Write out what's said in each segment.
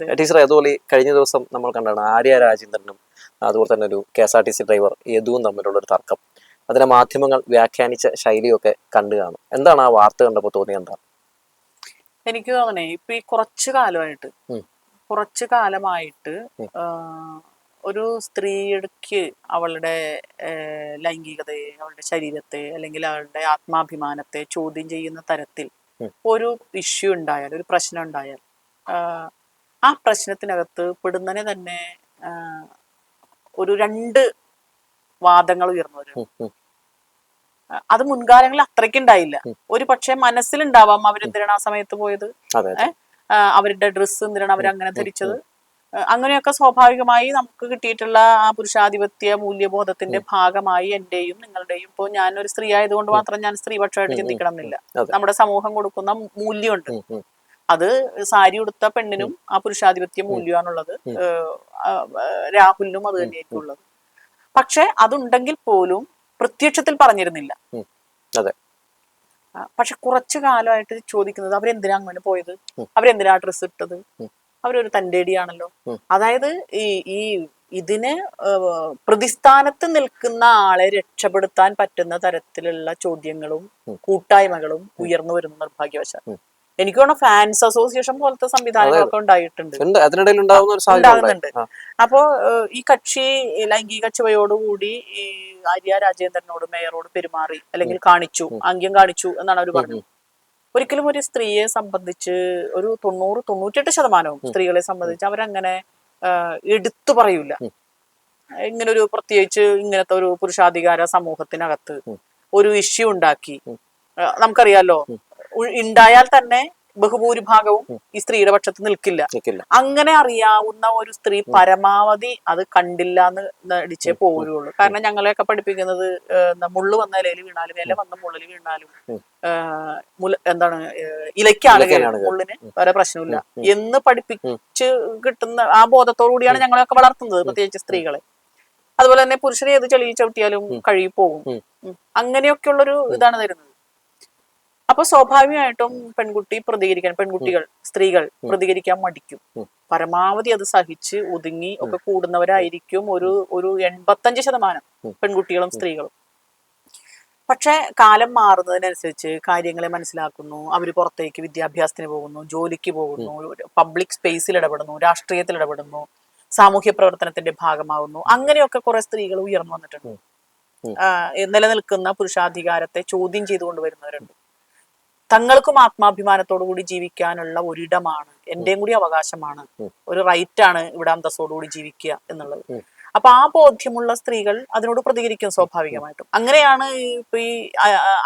Teacher അതുപോലെ കഴിഞ്ഞ ദിവസം നമ്മൾ കണ്ടാണ് ആര്യ രാജേന്ദ്രനും അതുപോലെ തന്നെ ഒരു K S R T C driver യദുവും തമ്മിലുള്ള ഒരു തർക്കം. അതിനെ മാധ്യമങ്ങൾ വ്യാഖ്യാനിച്ച ശൈലിയൊക്കെ കണ്ടു കാണും. എന്താണ് ആ വാർത്ത കണ്ടപ്പോൾ തോന്നിയത് എന്താ? എനിക്ക് തോന്നണേ ഇപ്പൊ ഈ കുറച്ചു കാലമായിട്ട്. കുറച്ചു കാലമായിട്ട് ഒരു സ്ത്രീക്ക് അവളുടെ ലൈംഗികതയെ അവളുടെ ശരീരത്തെ അല്ലെങ്കിൽ അവളുടെ ആത്മാഭിമാനത്തെ ചോദ്യം ചെയ്യുന്ന തരത്തിൽ ഒരു ഇഷ്യൂ ഉണ്ടായാൽ ഒരു പ്രശ്നം ഉണ്ടായാൽ ആ, പ്രശ്നത്തിനകത്ത് പെടുന്നതിനെ തന്നെ ഒരു രണ്ട് വാദങ്ങൾ ഉയർന്നു വരും. അത് മുൻകാലങ്ങളിൽ അത്രയ്ക്ക് ഉണ്ടായില്ല. ഉം. ഒരു പക്ഷെ മനസ്സിലുണ്ടാവാം അവരെന്തിനാണ് ആ സമയത്ത് പോയത്. അവരുടെ ഡ്രസ്സ് എന്തിനാണ് അവരങ്ങനെ ധരിച്ചത്. അങ്ങനെയൊക്കെ സ്വാഭാവികമായി നമുക്ക് കിട്ടിയിട്ടുള്ള ആ പുരുഷാധിപത്യ മൂല്യബോധത്തിന്റെ ഭാഗമായി എന്റെയും നിങ്ങളുടെയും ഇപ്പോൾ ഞാനൊരു സ്ത്രീ ആയതുകൊണ്ട് മാത്രം ഞാൻ സ്ത്രീപക്ഷമായിട്ട് ചിന്തിക്കണം എന്നില്ല നമ്മുടെ സമൂഹം കൊടുക്കുന്ന മൂല്യമുണ്ട്. അത് സാരി ഉടുത്ത പെണ്ണിനും ആ പുരുഷാധിപത്യ മൂല്യമാണുള്ളത്. രാഹുലിനും അത് തന്നെയായിരിക്കും ഉള്ളത് പക്ഷെ അതുണ്ടെങ്കിൽ പോലും പ്രത്യക്ഷത്തിൽ പറഞ്ഞിരുന്നില്ല. അതെ. പക്ഷെ കുറച്ചു കാലമായിട്ട് ചോദിക്കുന്നത് അവരെന്തിനാ അങ്ങനെ പോയത്. അവരെന്തിനാ ഡ്രസ് ഇട്ടത്. അവരൊരു തന്റെടിയാണല്ലോ. അതായത് ഈ ഈ ഇതിന് പ്രതിസ്ഥാനത്ത് നിൽക്കുന്ന ആളെ രക്ഷപ്പെടുത്താൻ പറ്റുന്ന തരത്തിലുള്ള ചോദ്യങ്ങളും കൂട്ടായ്മകളും ഉയർന്നു വരുന്ന നിർഭാഗ്യവശാൽ. എനിക്ക് തോന്നുന്നു ഫാൻസ് അസോസിയേഷൻ പോലത്തെ സംവിധാനങ്ങളൊക്കെ ഉണ്ടായിട്ടുണ്ട്. ഉണ്ടാകുന്നുണ്ട്. അപ്പോ ഈ കക്ഷി ലൈംഗിക ചുവയോടുകൂടി ഈ ആര്യ രാജേന്ദ്രനോട് മേയറോട് പെരുമാറി അല്ലെങ്കിൽ കാണിച്ചു ആംഗ്യം കാണിച്ചു എന്നാണ് അവർ പറഞ്ഞത്. ഒരിക്കലും ഒരു സ്ത്രീയെ സംബന്ധിച്ച് ഒരു തൊണ്ണൂറ് തൊണ്ണൂറ്റെട്ട് ശതമാനവും സ്ത്രീകളെ സംബന്ധിച്ച് അവരങ്ങനെ എടുത്തു പറയൂല. ഇങ്ങനൊരു ഇങ്ങനെ ഒരു പ്രത്യേകിച്ച് ഇങ്ങനത്തെ ഒരു പുരുഷാധികാര സമൂഹത്തിനകത്ത് ഒരു ഇഷ്യൂ ഉണ്ടാക്കി. നമുക്കറിയാലോ ഉണ്ടായാൽ തന്നെ ബഹുഭൂരിഭാഗവും ഈ സ്ത്രീയുടെ പക്ഷത്ത് നിൽക്കില്ല. അങ്ങനെ അറിയാവുന്ന ഒരു സ്ത്രീ പരമാവധി അത് കണ്ടില്ല എന്ന് അടിച്ചേ പോരുള്ളൂ കാരണം ഞങ്ങളെയൊക്കെ പഠിപ്പിക്കുന്നത് മുള്ളു വന്ന ഇലയിൽ വീണാലും ഇല വന്ന മുള്ളിൽ വീണാലും മുല എന്താണ് ഇലയ്ക്കാണ്. മുള്ളിന് വേറെ പ്രശ്നമില്ല. എന്ന് പഠിപ്പിച്ച് കിട്ടുന്ന ആ ബോധത്തോടു കൂടിയാണ് ഞങ്ങളെയൊക്കെ വളർത്തുന്നത് പ്രത്യേകിച്ച് സ്ത്രീകളെ. അതുപോലെ തന്നെ പുരുഷനെ ഏത് ചെളിയിൽ ചവിട്ടിയാലും കഴുകി പോകും. അങ്ങനെയൊക്കെയുള്ളൊരു ഇതാണ് തരുന്നത്. അപ്പൊ സ്വാഭാവികമായിട്ടും പെൺകുട്ടി പ്രതികരിക്കാൻ പെൺകുട്ടികൾ സ്ത്രീകൾ പ്രതികരിക്കാൻ മടിക്കും. പരമാവധി അത് സഹിച്ച് ഒതുങ്ങി ഒക്കെ കൂടുന്നവരായിരിക്കും ഒരു ഒരു എൺപത്തഞ്ച് ശതമാനം പെൺകുട്ടികളും സ്ത്രീകളും. പക്ഷെ കാലം മാറുന്നതിനനുസരിച്ച് കാര്യങ്ങളെ മനസ്സിലാക്കുന്നു. അവർ പുറത്തേക്ക് വിദ്യാഭ്യാസത്തിന് പോകുന്നു ജോലിക്ക് പോകുന്നു പബ്ലിക് സ്പേസിൽ ഇടപെടുന്നു രാഷ്ട്രീയത്തിൽ ഇടപെടുന്നു സാമൂഹ്യ പ്രവർത്തനത്തിന്റെ ഭാഗമാകുന്നു അങ്ങനെയൊക്കെ കുറെ സ്ത്രീകൾ ഉയർന്നു വന്നിട്ടുണ്ട്. നിലനിൽക്കുന്ന പുരുഷാധികാരത്തെ ചോദ്യം ചെയ്തുകൊണ്ട് വരുന്നവരുണ്ട്. തങ്ങൾക്കും ആത്മാഭിമാനത്തോടു കൂടി ജീവിക്കാനുള്ള ഒരിടമാണ്. എന്റെയും കൂടി അവകാശമാണ്. ഒരു റൈറ്റ് ആണ് ഇവിടെ അന്തസ്സോടുകൂടി ജീവിക്കുക എന്നുള്ളത്. അപ്പൊ ആ ബോധ്യമുള്ള സ്ത്രീകൾ അതിനോട് പ്രതികരിക്കും സ്വാഭാവികമായിട്ടും. അങ്ങനെയാണ് ഇപ്പൊ ഈ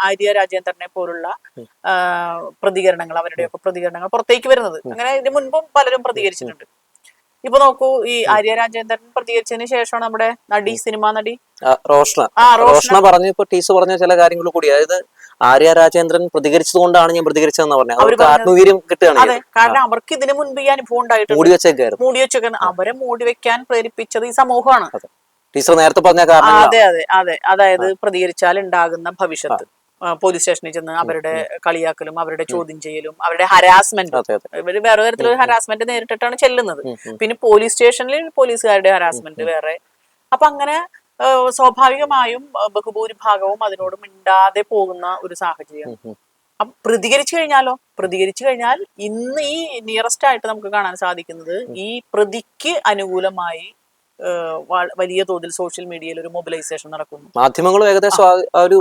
ആര്യ രാജേന്ദ്രനെ പോലുള്ള പ്രതികരണങ്ങൾ അവരുടെയൊക്കെ പ്രതികരണങ്ങൾ പുറത്തേക്ക് വരുന്നത്. അങ്ങനെ ഇതിനു മുൻപും പലരും പ്രതികരിച്ചിട്ടുണ്ട്. ഇപ്പൊ നോക്കൂ ഈ ആര്യ രാജേന്ദ്രൻ പ്രതികരിച്ചതിന് ശേഷമാണ് നമ്മുടെ നടി സിനിമാ നടി. റോഷ്ണ. റോഷ്ണ. പറഞ്ഞു ഇപ്പൊ ടീച്ചർ പറഞ്ഞ ചില കാര്യങ്ങൾ കൂടി. അതായത് ആര്യ രാജേന്ദ്രൻ പ്രതികരിച്ചത് കൊണ്ടാണ് ഞാൻ പ്രതികരിച്ചതെന്ന് പറഞ്ഞത് അവർക്ക് ആത്മവീര്യം കിട്ടുകയാണ് അതെ കാരണം അവർക്ക് ഇതിനു മുൻപ് ഈ അനുഭവം ഉണ്ടായിട്ടുണ്ട്. മൂടി വെച്ചേക്കായിരുന്നു. മൂടി വെച്ചൊക്കെ അവരെ മൂടി വെക്കാൻ പ്രേരിപ്പിച്ചത് ഈ സമൂഹമാണ്. ടീച്ചർ നേരത്തെ പറഞ്ഞ കാരണം അതെ അതെ അതെ. അതായത് പ്രതികരിച്ചാൽ ഉണ്ടാകുന്ന ഭവിഷ്യത്ത്. പോലീസ് സ്റ്റേഷനിൽ ചെന്ന് അവരുടെ കളിയാക്കലും അവരുടെ ചോദ്യം ചെയ്യലും അവരുടെ ഹരാസ്മെന്റ് ഇവർ വേറെ തരത്തിലുള്ള ഹരാസ്മെന്റ് നേരിട്ടിട്ടാണ് ചെല്ലുന്നത്. പിന്നെ പോലീസ് സ്റ്റേഷനിൽ പോലീസുകാരുടെ ഹരാസ്മെന്റ് വേറെ. അപ്പൊ അങ്ങനെ സ്വാഭാവികമായും ബഹുഭൂരിഭാഗവും അതിനോട് മിണ്ടാതെ പോകുന്ന ഒരു സാഹചര്യം. അപ്പൊ പ്രതികരിച്ചു കഴിഞ്ഞാലോ? പ്രതികരിച്ചു കഴിഞ്ഞാൽ ഇന്ന് ഈ നിയറസ്റ്റ് ആയിട്ട് നമുക്ക് കാണാൻ സാധിക്കുന്നത് ഈ പ്രതിക്ക് അനുകൂലമായി വലിയ തോതിൽ സോഷ്യൽ മീഡിയയിൽ ഒരു മൊബിലൈസേഷൻ നടക്കുന്നു. മാധ്യമങ്ങൾ ഏകദേശം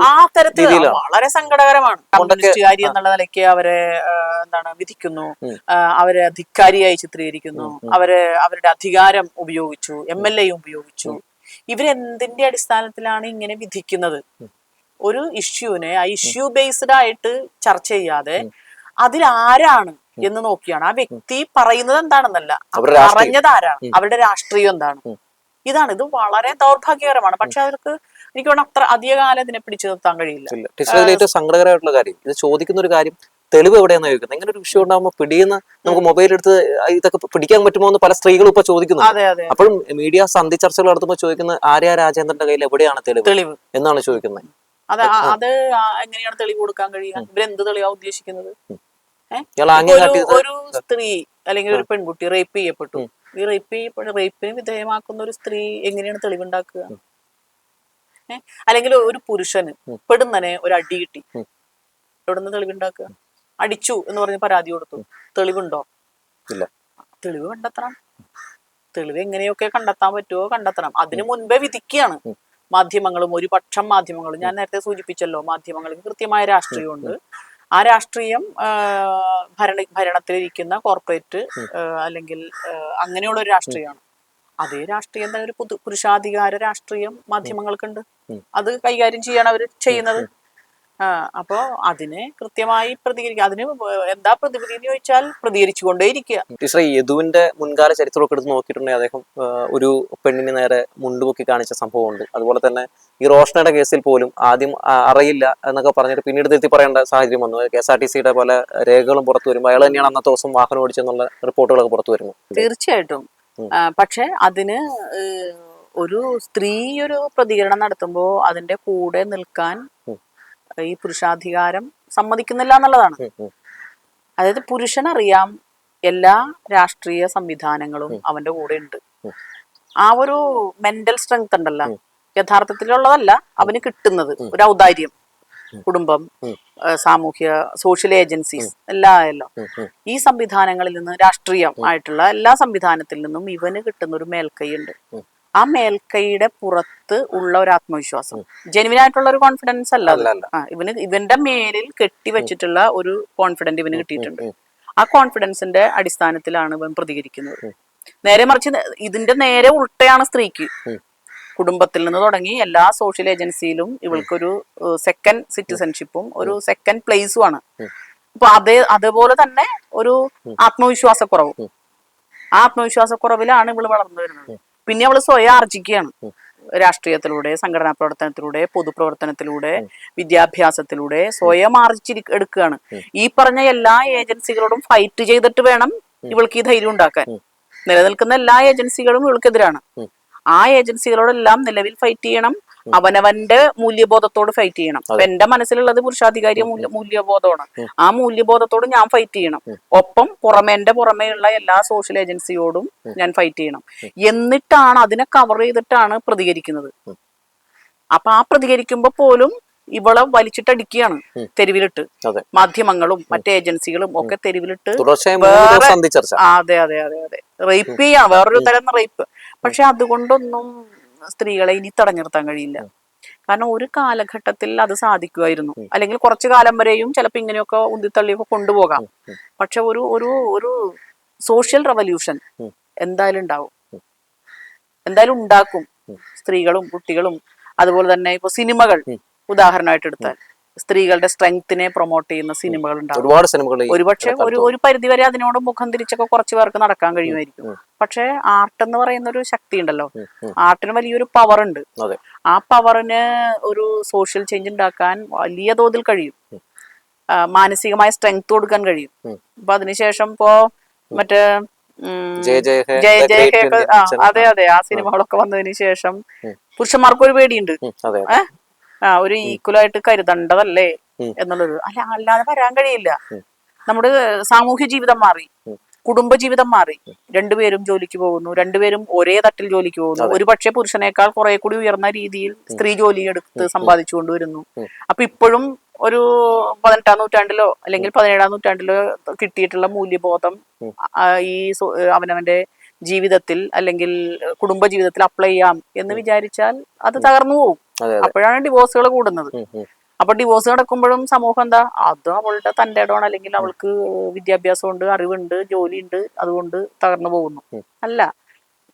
ആ- തരത്തിൽ വളരെ സങ്കടകരമാണ്. കമ്മ്യൂണിസ്റ്റുകാരി എന്നുള്ള നിലയ്ക്ക് അവരെ എന്താണ് വിധിക്കുന്നു. അവരെ ധിക്കാരിയായി ചിത്രീകരിക്കുന്നു. അവരെ അവരുടെ അധികാരം ഉപയോഗിച്ചു. എം എൽ എയും ഉപയോഗിച്ചു. ഇവരെന്തിന്റെ അടിസ്ഥാനത്തിലാണ് ഇങ്ങനെ വിധിക്കുന്നത്? ഒരു ഇഷ്യൂവിനെ ആ ഇഷ്യൂ ബേസ്ഡ് ആയിട്ട് ചർച്ച ചെയ്യാതെ അതിലാരാണ് എന്ന് നോക്കിയാണ്. ആ വ്യക്തി പറയുന്നത് എന്താണെന്നല്ല. പറഞ്ഞത് ആരാണ്? അവരുടെ രാഷ്ട്രീയം എന്താണ്. ഇതാണ്. ഇത് വളരെ ദൗർഭാഗ്യകരമാണ്. പക്ഷെ അവർക്ക് എനിക്ക് തോന്നുന്നു അത്ര അധികകാലം ഇതിനെ പിടിച്ചു നിർത്താൻ കഴിയില്ല. ടീച്ചർ ഏറ്റവും സങ്കടകരമായിട്ടുള്ള കാര്യം ഇത് ചോദിക്കുന്ന ഒരു കാര്യം തെളിവ് എവിടെയാണെന്ന് ചോദിക്കുന്നത്? ഇങ്ങനെ ഒരു വിഷയം ഉണ്ടാകുമ്പോൾ പിടിയുന്ന നമുക്ക് മൊബൈൽ എടുത്ത് ഇതൊക്കെ പിടിക്കാൻ പറ്റുമോ എന്ന് പല സ്ത്രീകളും ഇപ്പൊ ചോദിക്കുന്നു അപ്പോഴും മീഡിയ സന്ധി ചർച്ചകൾ നടത്തുമ്പോൾ ചോദിക്കുന്ന ആര്യ രാജേന്ദ്രന്റെ കയ്യിൽ എവിടെയാണ് തെളിവ്? തെളിവ്. എന്നാണ് ചോദിക്കുന്നത്. അത് അത് എങ്ങനെയാണ് തെളിവ് കൊടുക്കാൻ കഴിയുക? ഇവരെന്ത് തെളിവാ ഉദ്ദേശിക്കുന്നത്? ഒരു സ്ത്രീ അല്ലെങ്കിൽ ഒരു പെൺകുട്ടി റേപ്പ് ചെയ്യപ്പെട്ടു. ഈ റേപ്പ് ചെയ്യപ്പെടുന്ന റേപ്പിന് വിധേയമാക്കുന്ന ഒരു സ്ത്രീ എങ്ങനെയാണ് തെളിവുണ്ടാക്കുക? ഏഹ് അല്ലെങ്കിൽ ഒരു പുരുഷന് പെടുന്നനെ ഒരു അടി കിട്ടി. എവിടുന്ന് തെളിവുണ്ടാക്കുക? അടിച്ചു എന്ന് പറഞ്ഞ് പരാതി കൊടുത്തു. തെളിവുണ്ടോ? ഇല്ല. തെളിവ് കണ്ടെത്തണം. തെളിവ് എങ്ങനെയൊക്കെ കണ്ടെത്താൻ പറ്റുമോ കണ്ടെത്തണം. അതിനു മുൻപേ വിധിക്കുകയാണ്. മാധ്യമങ്ങളും ഒരു പക്ഷം മാധ്യമങ്ങളും. ഞാൻ നേരത്തെ സൂചിപ്പിച്ചല്ലോ മാധ്യമങ്ങൾക്ക് കൃത്യമായ രാഷ്ട്രീയമുണ്ട്. ആ രാഷ്ട്രീയം ഭരണ ഭരണത്തിലിരിക്കുന്ന കോർപ്പറേറ്റ് അല്ലെങ്കിൽ അങ്ങനെയുള്ള ഒരു രാഷ്ട്രീയമാണ്. അതേ രാഷ്ട്രീയം തന്നെ ഒരു പുതു പുരുഷാധികാര രാഷ്ട്രീയം മാധ്യമങ്ങൾക്കുണ്ട്. അത് കൈകാര്യം ചെയ്യാണ് അവർ ചെയ്യുന്നത്. അപ്പോ അതിനെ കൃത്യമായി പ്രതികരിക്കുക അതിന് എന്താ പ്രതിവിധി എന്ന് ചോദിച്ചാൽ പ്രതികരിച്ചുകൊണ്ടേയിരിക്കുക ടീച്ചറെ ഈ യദുവിന്റെ മുൻകാല ചരിത്രമൊക്കെ എടുത്ത് നോക്കിയിട്ടുണ്ടെങ്കിൽ അദ്ദേഹം ഒരു പെണ്ണിന് നേരെ മുണ്ടുപൊക്കി കാണിച്ച സംഭവം ഉണ്ട് അതുപോലെ തന്നെ ഈ റോഷനയുടെ കേസിൽ പോലും ആദ്യം അറിയില്ല എന്നൊക്കെ പറഞ്ഞിട്ട് പിന്നീട് തിരുത്തി പറയേണ്ട സാഹചര്യം വന്നു. കെ എസ് ആർ ടി സിയുടെ പല രേഖകളും പുറത്തു വരുമ്പോൾ അയാൾ തന്നെയാണ് അന്നത്തെ ദിവസം വാഹനം ഓടിച്ചെന്നുള്ള റിപ്പോർട്ടുകളൊക്കെ പുറത്തു വരുന്നു. തീർച്ചയായിട്ടും. പക്ഷെ അതിന് ഒരു സ്ത്രീ ഒരു പ്രതികരണം നടത്തുമ്പോൾ അതിന്റെ കൂടെ നിൽക്കാൻ. ഈ പുരുഷാധികാരം സമ്മതിക്കുന്നില്ല എന്നുള്ളതാണ്. അതായത് പുരുഷനറിയാം എല്ലാ രാഷ്ട്രീയ സംവിധാനങ്ങളും അവന്റെ കൂടെ ഉണ്ട് ആ ഒരു മെന്റൽ സ്ട്രെങ്ത് ഉണ്ടല്ലോ. യഥാർത്ഥത്തിലുള്ളതല്ല അവന് കിട്ടുന്നത് ഒരു ഔദാര്യം. കുടുംബം. സാമൂഹ്യ സോഷ്യൽ ഏജൻസീസ് എല്ലാം ഉം. ഈ സംവിധാനങ്ങളിൽ നിന്ന് രാഷ്ട്രീയം ആയിട്ടുള്ള എല്ലാ സംവിധാനത്തിൽ നിന്നും ഇവന് കിട്ടുന്ന ഒരു മേൽക്കൈ ഉണ്ട്. ആ മേൽക്കൈയുടെ പുറത്ത് ഉള്ള ഒരു ആത്മവിശ്വാസം. ജെനുവിൻ ആയിട്ടുള്ള ഒരു കോൺഫിഡൻസ് അല്ല ഇവന് ഇവന്റെ മേലിൽ കെട്ടി വെച്ചിട്ടുള്ള ഒരു കോൺഫിഡന്റ് ഇവന് കിട്ടിയിട്ടുണ്ട്. ആ കോൺഫിഡൻസിന്റെ അടിസ്ഥാനത്തിലാണ് ഇവൻ പ്രതികരിക്കുന്നത്. നേരെ മറിച്ച് ഇതിന്റെ നേരെ ഉൾട്ടയാണ് സ്ത്രീക്ക്. കുടുംബത്തിൽ നിന്ന് തുടങ്ങി എല്ലാ സോഷ്യൽ ഏജൻസിയിലും ഇവൾക്കൊരു സെക്കൻഡ് സിറ്റിസൺഷിപ്പും ഒരു സെക്കൻഡ് പ്ലേസും ആണ്. അപ്പൊ അതേ അതേപോലെ തന്നെ ഒരു ആത്മവിശ്വാസക്കുറവ്. ആ ആത്മവിശ്വാസക്കുറവിലാണ് ഇവൾ വളർന്നു വരുന്നത്. പിന്നെ അവൾ സ്വയം ആർജിക്കുകയാണ്. രാഷ്ട്രീയത്തിലൂടെ സംഘടനാ പ്രവർത്തനത്തിലൂടെ പൊതുപ്രവർത്തനത്തിലൂടെ വിദ്യാഭ്യാസത്തിലൂടെ സ്വയം ആർജിച്ചിരി എടുക്കുകയാണ്. ഈ പറഞ്ഞ എല്ലാ ഏജൻസികളോടും ഫൈറ്റ് ചെയ്തിട്ട് വേണം ഇവൾക്ക് ഈ ധൈര്യം ഉണ്ടാക്കാൻ. നിലനിൽക്കുന്ന എല്ലാ ഏജൻസികളും ഇവൾക്കെതിരാണ്. ആ ഏജൻസികളോടെല്ലാം നിലവിൽ ഫൈറ്റ് ചെയ്യണം. അവനവന്റെ മൂല്യബോധത്തോട് ഫൈറ്റ് ചെയ്യണം. അപ്പൊ എന്റെ മനസ്സിലുള്ളത് പുരുഷാധികാരി മൂല്യബോധമാണ്. ആ മൂല്യബോധത്തോട് ഞാൻ ഫൈറ്റ് ചെയ്യണം. ഒപ്പം പുറമെ എന്റെ പുറമെയുള്ള എല്ലാ സോഷ്യൽ ഏജൻസിയോടും ഞാൻ ഫൈറ്റ് ചെയ്യണം. എന്നിട്ടാണ് അതിനെ കവർ ചെയ്തിട്ടാണ് പ്രതികരിക്കുന്നത്. അപ്പൊ ആ പ്രതികരിക്കുമ്പോ പോലും ഇവളെ വലിച്ചിട്ടടിക്കുകയാണ് തെരുവിലിട്ട്. മാധ്യമങ്ങളും മറ്റു ഏജൻസികളും ഒക്കെ തെരുവിലിട്ട് അതെ അതെ അതെ അതെ. റേപ്പ് ചെയ്യാം. വേറൊരു തരം റേപ്പ് പക്ഷെ അതുകൊണ്ടൊന്നും സ്ത്രീകളെ ഇനി തടഞ്ഞു നിർത്താൻ കഴിയില്ല കാരണം ഒരു കാലഘട്ടത്തിൽ അത് സാധിക്കുമായിരുന്നു. അല്ലെങ്കിൽ കുറച്ചു കാലം വരെയും ചിലപ്പോൾ ഇങ്ങനെയൊക്കെ ഉന്തിത്തള്ളിയൊക്കെ കൊണ്ടുപോകാം. പക്ഷെ ഒരു ഒരു ഒരു സോഷ്യൽ റവല്യൂഷൻ. എന്തായാലും ഉണ്ടാവും. എന്തായാലും ഉണ്ടാക്കും സ്ത്രീകളും കുട്ടികളും. അതുപോലെ തന്നെ ഇപ്പൊ സിനിമകൾ. ഉദാഹരണമായിട്ട് എടുത്താൽ സ്ത്രീകളുടെ സ്ട്രെങ്ത്തിനെ പ്രൊമോട്ട് ചെയ്യുന്ന സിനിമകൾ ഉണ്ടാവും ഒരുപാട് സിനിമകൾ ഒരുപക്ഷെ ഒരു ഒരു പരിധി വരെ അതിനോട് മുഖം തിരിച്ചൊക്കെ കുറച്ച് പേർക്ക് നടക്കാൻ കഴിയുമായിരിക്കും. പക്ഷെ ആർട്ട് എന്ന് പറയുന്ന ഒരു ശക്തി ഉണ്ടല്ലോ. ആർട്ടിന് വലിയൊരു പവർ ഉണ്ട്. ആ പവറിന് ഒരു സോഷ്യൽ ചേഞ്ച് ഉണ്ടാക്കാൻ വലിയ തോതിൽ കഴിയും. മാനസികമായ സ്ട്രെങ്ത് കൊടുക്കാൻ കഴിയും. അപ്പൊ അതിനുശേഷം ഇപ്പോ മറ്റേ ജയ ജയ. അതെ അതെ ആ സിനിമകളൊക്കെ വന്നതിന് ശേഷം. പുരുഷന്മാർക്ക് ഒരു പേടിയുണ്ട്? ആ ഒരു ഈക്വൽ ആയിട്ട് കരുതണ്ടതല്ലേ എന്നുള്ളൊരു എന്നുള്ളത്. അല്ല അല്ലാതെ വരാൻ കഴിയില്ല. നമ്മുടെ സാമൂഹ്യ ജീവിതം മാറി. കുടുംബ ജീവിതം മാറി. രണ്ടുപേരും ജോലിക്ക് പോകുന്നു. രണ്ടുപേരും ഒരേ തട്ടിൽ ജോലിക്ക് പോകുന്നു. ഒരു പക്ഷേ പുരുഷനേക്കാൾ കുറെ കൂടി ഉയർന്ന രീതിയിൽ സ്ത്രീ ജോലി എടുത്ത് സമ്പാദിച്ചു കൊണ്ടുവരുന്നു. അപ്പൊ ഇപ്പോഴും ഒരു പതിനെട്ടാം നൂറ്റാണ്ടിലോ അല്ലെങ്കിൽ പതിനേഴാം നൂറ്റാണ്ടിലോ കിട്ടിയിട്ടുള്ള മൂല്യബോധം ഈ അവനവന്റെ ജീവിതത്തിൽ അല്ലെങ്കിൽ കുടുംബ ജീവിതത്തിൽ അപ്ലൈ ചെയ്യാം എന്ന് വിചാരിച്ചാൽ അത് തകർന്നു പോകും അപ്പോഴാണ് ഡിവോഴ്സുകൾ കൂടുന്നത്. അപ്പൊ ഡിവോഴ്സ് നടക്കുമ്പോഴും സമൂഹം എന്താ അത് അവളുടെ തന്റെ ഇടമാണ്. അല്ലെങ്കിൽ അവൾക്ക് വിദ്യാഭ്യാസമുണ്ട് അറിവുണ്ട് ജോലിയുണ്ട് അതുകൊണ്ട് തകർന്നു പോകുന്നു. അല്ല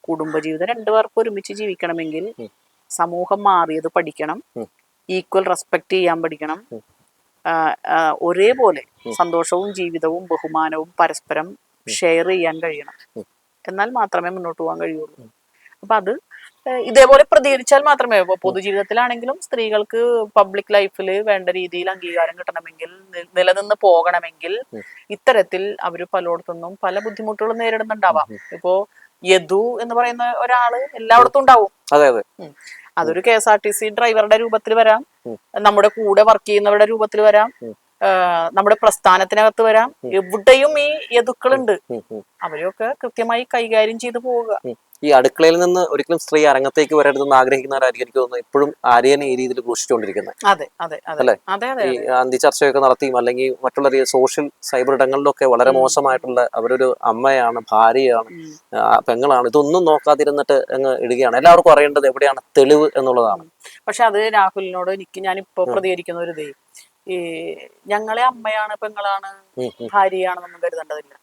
കുടുംബജീവിതം രണ്ടുപേർക്കും ഒരുമിച്ച് ജീവിക്കണമെങ്കിൽ സമൂഹം മാറിയത് പഠിക്കണം. ഈക്വൽ റെസ്പെക്ട് ചെയ്യാൻ പഠിക്കണം. ഒരേപോലെ സന്തോഷവും ജീവിതവും ബഹുമാനവും പരസ്പരം ഷെയർ ചെയ്യാൻ കഴിയണം. എന്നാൽ മാത്രമേ മുന്നോട്ട് പോകാൻ കഴിയുള്ളൂ. അപ്പൊ അത് ഇതേപോലെ പ്രതികരിച്ചാൽ മാത്രമേ പൊതുജീവിതത്തിലാണെങ്കിലും സ്ത്രീകൾക്ക് പബ്ലിക് ലൈഫിൽ വേണ്ട രീതിയിൽ അംഗീകാരം കിട്ടണമെങ്കിൽ നിലനിന്ന് പോകണമെങ്കിൽ ഇത്തരത്തിൽ അവർ പലയിടത്തുനിന്നും പല ബുദ്ധിമുട്ടുകളും നേരിടുന്നുണ്ടാവാം. ഇപ്പോ യദു എന്ന് പറയുന്ന ഒരാൾ എല്ലായിടത്തും ഉണ്ടാവും. അതെ അതെ. അതൊരു K S R T C ഡ്രൈവറുടെ രൂപത്തിൽ വരാം. നമ്മുടെ കൂടെ വർക്ക് ചെയ്യുന്നവരുടെ രൂപത്തിൽ വരാം. നമ്മുടെ പ്രസ്ഥാനത്തിനകത്ത് വരാം. എവിടെയും ഈ ഉം, അവരെയൊക്കെ കൃത്യമായി കൈകാര്യം ചെയ്തു പോവുക. ഈ അടുക്കളയിൽ നിന്ന് ഒരിക്കലും സ്ത്രീ അരങ്ങത്തേക്ക് വരരുതെന്ന് ആഗ്രഹിക്കുന്നവരായിരിക്കും തോന്നുന്നു. ഇപ്പോഴും ആര്യനെ ഈ രീതിയിൽ ഘോഷിച്ചുകൊണ്ടിരിക്കുന്നത് അല്ലെ? ഈ അന്തി ചർച്ചയൊക്കെ നടത്തിയും അല്ലെങ്കിൽ മറ്റുള്ള സോഷ്യൽ സൈബർ ഇടങ്ങളിലൊക്കെ വളരെ മോശമായിട്ടുള്ള അവരൊരു അമ്മയാണ് ഭാര്യയാണ് പെങ്ങളാണ്. ഇതൊന്നും നോക്കാതിരുന്നിട്ട് അങ്ങ് ഇടുകയാണ്. എല്ലാവർക്കും അറിയേണ്ടത് എവിടെയാണ് തെളിവ് എന്നുള്ളതാണ്. പക്ഷെ അത് രാഹുലിനോട് എനിക്ക് ഞാൻ ഇപ്പൊ പ്രതികരിക്കുന്ന ഒരു ഇതേ ഈ ഞങ്ങളെ അമ്മയാണ് പെങ്ങളാണ് ഭാര്യയാണെന്നൊന്നും കരുതേണ്ടതില്ല.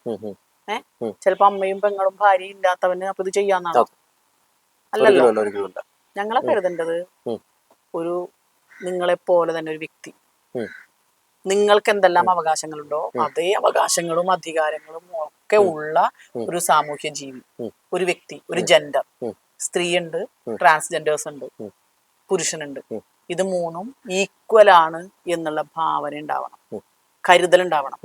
ഏഹ്. ചിലപ്പോ അമ്മയും പെങ്ങളും ഭാര്യയും ഇല്ലാത്തവന് അപ്പൊ ഇത് ചെയ്യാന്നാണോ? അല്ലല്ലോ. ഞങ്ങളെ കരുതേണ്ടത് ഒരു നിങ്ങളെ പോലെ തന്നെ ഒരു വ്യക്തി. നിങ്ങൾക്ക് എന്തെല്ലാം അവകാശങ്ങളുണ്ടോ? അതേ അവകാശങ്ങളും അധികാരങ്ങളും ഒക്കെ ഉള്ള ഒരു സാമൂഹ്യ ജീവി ഒരു വ്യക്തി ഒരു ജെൻഡർ സ്ത്രീ സ്ത്രീയുണ്ട് ട്രാൻസ്ജെൻഡേഴ്സ് ഉണ്ട്. പുരുഷനുണ്ട്. ഇത് മൂന്നും ഈക്വൽ ആണ് എന്നുള്ള ഭാവന ഉണ്ടാവണം. കരുതൽ ഉണ്ടാവണം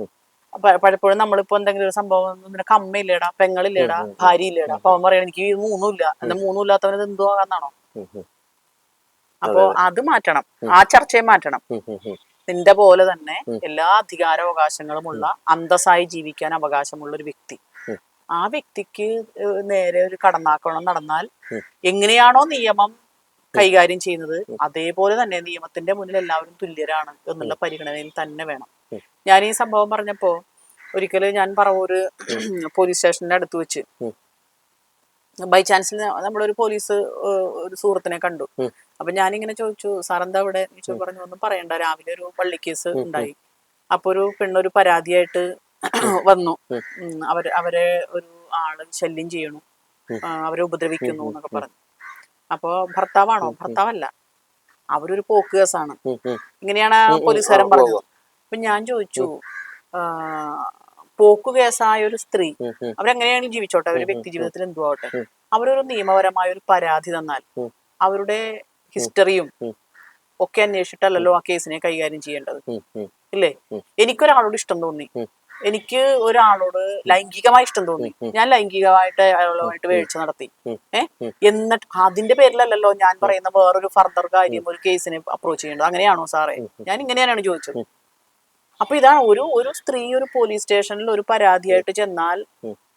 പലപ്പോഴും നമ്മളിപ്പോ എന്തെങ്കിലും ഒരു സംഭവം നിനക്ക് അമ്മയില്ലേടാ പെങ്ങളില്ലേടാ ഭാര്യയില്ലേടാ അപ്പൊ അവൻ പറയണ എനിക്ക് ഇത് മൂന്നും ഇല്ല എന്റെ മൂന്നും ഇല്ലാത്തവന് ഇത് എന്തോ ആകാന്നാണോ അപ്പോ അത് മാറ്റണം. ആ ചർച്ചയെ മാറ്റണം. നിന്റെ പോലെ തന്നെ എല്ലാ അധികാരാവകാശങ്ങളുമുള്ള അന്തസ്സായി ജീവിക്കാൻ അവകാശമുള്ള ഒരു വ്യക്തി. ആ വ്യക്തിക്ക് നേരെ ഒരു കടന്നാക്രമണം നടന്നാൽ എങ്ങനെയാണോ നിയമം കൈകാര്യം ചെയ്യുന്നത് അതേപോലെ തന്നെ നിയമത്തിന്റെ മുന്നിൽ എല്ലാവരും തുല്യരാണ് എന്നുള്ള പരിഗണനയിൽ തന്നെ വേണം. ഞാൻ ഈ സംഭവം പറഞ്ഞപ്പോ ഒരിക്കലും ഞാൻ പറവൂര് പോലീസ് സ്റ്റേഷന്റെ അടുത്ത് വെച്ച്. ബൈ ചാൻസിൽ നമ്മളൊരു പോലീസ് ഒരു സുഹൃത്തിനെ കണ്ടു. അപ്പൊ ഞാനിങ്ങനെ ചോദിച്ചു സാർ എന്താ ഇവിടെ പറഞ്ഞു ഒന്നും പറയണ്ട. രാവിലെ ഒരു പള്ളി കേസ് ഉണ്ടായി. അപ്പൊ ഒരു പെണ്ണൊരു പരാതിയായിട്ട് വന്നു. ഉം, അവർ അവരെ ഒരു ആൾ ശല്യം ചെയ്യണു. അവരെ ഉപദ്രവിക്കുന്നു എന്നൊക്കെ പറഞ്ഞു. അപ്പൊ ഭർത്താവാണോ. ഭർത്താവല്ല. അവരൊരു പോക്ക് കേസാണ്. ഇങ്ങനെയാണ്. പോലീസുകാരൻ പറഞ്ഞത്. അപ്പൊ ഞാൻ ചോദിച്ചു പോക്കു കേസായ ഒരു സ്ത്രീ. അവരെങ്ങനെയാണ് ജീവിച്ചോട്ടെ? അവരുടെ വ്യക്തി ജീവിതത്തിൽ എന്തു ആവട്ടെ? അവരൊരു നിയമപരമായ ഒരു പരാതി തന്നാൽ. അവരുടെ ഹിസ്റ്ററിയും. ഒക്കെ അന്വേഷിച്ചിട്ടല്ലല്ലോ ആ കേസിനെ കൈകാര്യം ചെയ്യേണ്ടത്. ഇല്ലേ? എനിക്കൊരാളോട് ഇഷ്ടം തോന്നി. എനിക്ക് ഒരാളോട് ലൈംഗികമായി ഇഷ്ടം തോന്നി. ഞാൻ ലൈംഗികമായിട്ട് അയാളുമായിട്ട് വീഴ്ച നടത്തി. ഏഹ്. എന്നിട്ട് അതിന്റെ പേരിലല്ലല്ലോ ഞാൻ പറയുന്ന വേറൊരു ഫർദർ കാര്യം ഒരു കേസിനെ അപ്രോച്ച് ചെയ്യേണ്ടത്. അങ്ങനെയാണോ സാറേ? ഞാൻ ഇങ്ങനെയാണ് ചോദിച്ചത്. അപ്പൊ ഇതാണ് ഒരു ഒരു സ്ത്രീ ഒരു പോലീസ് സ്റ്റേഷനിൽ ഒരു പരാതിയായിട്ട് ചെന്നാൽ.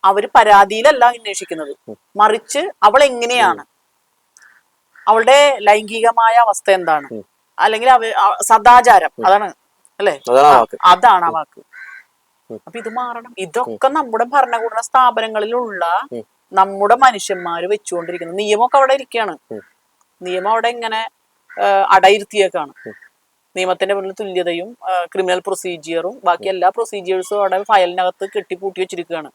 അവർ പരാതിയിലല്ല അന്വേഷിക്കുന്നത്. മറിച്ച് അവൾ എങ്ങനെയാണ്? അവളുടെ ലൈംഗികമായ അവസ്ഥ എന്താണ്? അല്ലെങ്കിൽ അവ സദാചാരം. അതാണ്. അല്ലേ? അതാണ് ആ വാക്ക്. അപ്പൊ ഇത് മാറണം. ഇതൊക്കെ നമ്മുടെ ഭരണകൂട സ്ഥാപനങ്ങളിലുള്ള. നമ്മുടെ മനുഷ്യന്മാര് വെച്ചുകൊണ്ടിരിക്കുന്ന നിയമമൊക്കെ അവിടെ ഇരിക്കുകയാണ് നിയമം അവിടെ ഇങ്ങനെ അടയിരുത്തിയേക്കാണ്. നിയമത്തിന്റെ മുന്നിൽ തുല്യതയും ക്രിമിനൽ പ്രൊസീജിയറും ബാക്കി എല്ലാ പ്രൊസീജിയേഴ്സും അവിടെ ഫയലിനകത്ത് കെട്ടിപ്പൂട്ടി വെച്ചിരിക്കുകയാണ്.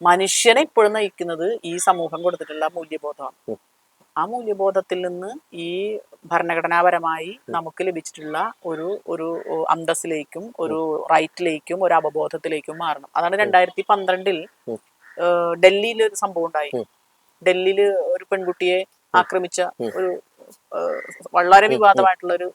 മനുഷ്യനെ ഇപ്പോഴും നയിക്കുന്നത് ഈ സമൂഹം കൊടുത്തിട്ടുള്ള മൂല്യബോധമാണ്. ആ മൂല്യബോധത്തിൽ നിന്ന് ഈ ഭരണഘടനാപരമായി നമുക്ക് ലഭിച്ചിട്ടുള്ള ഒരു ഒരു അന്തസ്സിലേക്കും ഒരു റൈറ്റിലേക്കും ഒരു അവബോധത്തിലേക്കും മാറണം. അതാണ് രണ്ടായിരത്തി പന്ത്രണ്ടിൽ ഡൽഹിയിൽ ഒരു സംഭവം ഉണ്ടായി. ഡൽഹിയിൽ ഒരു പെൺകുട്ടിയെ ആക്രമിച്ച ഒരു വളരെ വിവാദമായിട്ടുള്ള ഒരു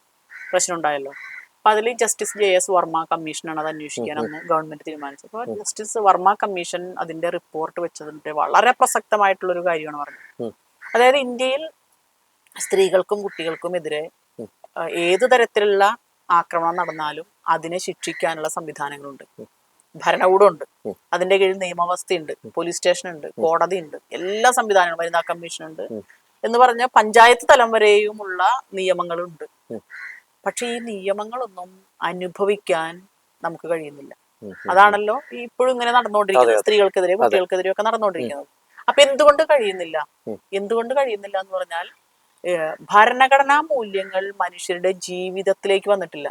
പ്രശ്നം ഉണ്ടായല്ലോ. അപ്പൊ അതിൽ ജസ്റ്റിസ് ജെ എസ് വർമ്മ കമ്മീഷനാണ് അത് അന്വേഷിക്കാൻ അന്ന് ഗവൺമെന്റ് തീരുമാനിച്ചത്. അപ്പോൾ ജസ്റ്റിസ് വർമ്മ കമ്മീഷൻ അതിന്റെ റിപ്പോർട്ട് വെച്ചതിന്റെ വളരെ പ്രസക്തമായിട്ടുള്ള ഒരു കാര്യമാണ് പറഞ്ഞത്. അതായത് ഇന്ത്യയിൽ സ്ത്രീകൾക്കും കുട്ടികൾക്കും എതിരെ ഏതു തരത്തിലുള്ള ആക്രമണം നടന്നാലും അതിനെ ശിക്ഷിക്കാനുള്ള സംവിധാനങ്ങളുണ്ട്. ഭരണകൂടമുണ്ട്. ഉണ്ട് അതിന്റെ കീഴിൽ നിയമവസ്ഥയുണ്ട് പോലീസ് സ്റ്റേഷൻ ഉണ്ട് കോടതി ഉണ്ട് എല്ലാ സംവിധാനങ്ങളും വനിതാ കമ്മീഷൻ ഉണ്ട് എന്ന് പറഞ്ഞ പഞ്ചായത്ത് തലം വരെയുമുള്ള നിയമങ്ങളുണ്ട്. പക്ഷെ ഈ നിയമങ്ങളൊന്നും അനുഭവിക്കാൻ നമുക്ക് കഴിയുന്നില്ല. അതാണല്ലോ ഇപ്പോഴും ഇങ്ങനെ നടന്നുകൊണ്ടിരിക്കുന്നത്. സ്ത്രീകൾക്കെതിരെ കുട്ടികൾക്കെതിരെ ഒക്കെ നടന്നുകൊണ്ടിരിക്കുന്നത്. അപ്പൊ എന്തുകൊണ്ട് കഴിയുന്നില്ല. എന്തുകൊണ്ട് കഴിയുന്നില്ല എന്ന് പറഞ്ഞാൽ ഭരണഘടനാ മൂല്യങ്ങൾ മനുഷ്യരുടെ ജീവിതത്തിലേക്ക് വന്നിട്ടില്ല.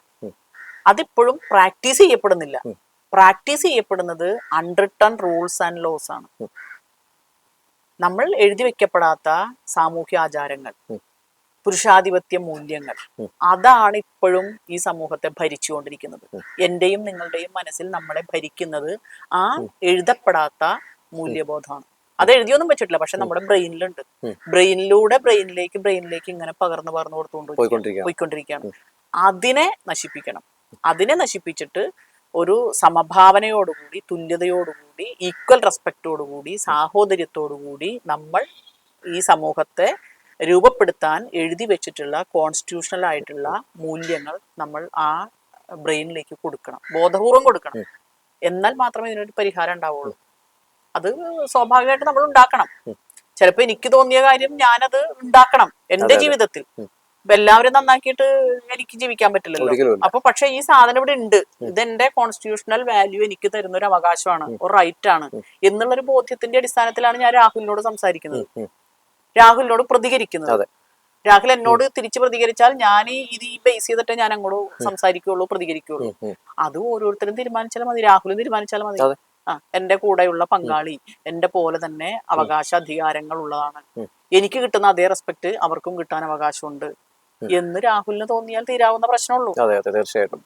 അതിപ്പോഴും പ്രാക്ടീസ് ചെയ്യപ്പെടുന്നില്ല. പ്രാക്ടീസ് ചെയ്യപ്പെടുന്നത് അൺറിട്ടൺ റൂൾസ് ആൻഡ് ലോസ് ആണ്. നമ്മൾ എഴുതി വെക്കപ്പെടാത്ത സാമൂഹ്യ ആചാരങ്ങൾ. പുരുഷാധിപത്യ മൂല്യങ്ങൾ. അതാണ് ഇപ്പോഴും ഈ സമൂഹത്തെ ഭരിച്ചുകൊണ്ടിരിക്കുന്നത്. എന്റെയും നിങ്ങളുടെയും മനസ്സിൽ നമ്മളെ ഭരിക്കുന്നത് ആ എഴുതപ്പെടാത്ത മൂല്യബോധമാണ്. അത് എഴുതിയൊന്നും വെച്ചിട്ടില്ല പക്ഷെ നമ്മുടെ ബ്രെയിനിലുണ്ട്. ബ്രെയിനിലൂടെ ബ്രെയിനിലേക്ക് ബ്രെയിനിലേക്ക് ഇങ്ങനെ പകർന്നു പകർന്നു കൊടുത്തുകൊണ്ട് പോയിക്കൊണ്ടിരിക്കുകയാണ്. പോയിക്കൊണ്ടിരിക്കുകയാണ്. അതിനെ നശിപ്പിക്കണം. അതിനെ നശിപ്പിച്ചിട്ട് ഒരു സമഭാവനയോടുകൂടി തുല്യതയോടുകൂടി ഈക്വൽ റെസ്പെക്റ്റോടുകൂടി സാഹോദര്യത്തോടുകൂടി നമ്മൾ ഈ സമൂഹത്തെ രൂപപ്പെടുത്താൻ എഴുതി വെച്ചിട്ടുള്ള കോൺസ്റ്റിറ്റ്യൂഷണൽ ആയിട്ടുള്ള മൂല്യങ്ങൾ നമ്മൾ ആ ബ്രെയിനിലേക്ക് കൊടുക്കണം. ബോധപൂർവം കൊടുക്കണം. എന്നാൽ മാത്രമേ ഇതിനൊരു പരിഹാരം ഉണ്ടാവുള്ളൂ. അത് സ്വാഭാവികമായിട്ട് നമ്മൾ ഉണ്ടാക്കണം. ചിലപ്പോ എനിക്ക് തോന്നിയ കാര്യം ഞാനത് ഉണ്ടാക്കണം എന്റെ ജീവിതത്തിൽ. എല്ലാവരും നന്നാക്കിയിട്ട് എനിക്ക് ജീവിക്കാൻ പറ്റില്ലല്ലോ. അപ്പൊ പക്ഷെ ഈ സാധനം ഇവിടെ ഉണ്ട്. ഇതെന്റെ കോൺസ്റ്റിറ്റ്യൂഷണൽ വാല്യൂ എനിക്ക് തരുന്ന ഒരു അവകാശമാണ് ഒരു റൈറ്റ് ആണ്. എന്നുള്ളൊരു ബോധ്യത്തിന്റെ അടിസ്ഥാനത്തിലാണ് ഞാൻ രാഹുലിനോട് സംസാരിക്കുന്നത്. രാഹുലിനോട് പ്രതികരിക്കുന്നത്. രാഹുൽ എന്നോട് തിരിച്ചു പ്രതികരിച്ചാൽ ഞാൻ ഇത് ഈ ബേസ് ചെയ്തിട്ട് ഞാൻ അങ്ങോട്ട് ഉം, ഉം. അത് ഓരോരുത്തരും തീരുമാനിച്ചാൽ മതി രാഹുലും തീരുമാനിച്ചാൽ മതി. ആ എന്റെ കൂടെയുള്ള പങ്കാളി എന്റെ പോലെ തന്നെ അവകാശ അധികാരങ്ങൾ ഉള്ളതാണ്. എനിക്ക് കിട്ടുന്ന അതേ റെസ്പെക്ട് അവർക്കും കിട്ടാൻ അവകാശമുണ്ട് എന്ന് രാഹുലിന് തോന്നിയാൽ തീരാവുന്ന പ്രശ്നമുള്ളൂ. അതെ അതെ തീർച്ചയായിട്ടും.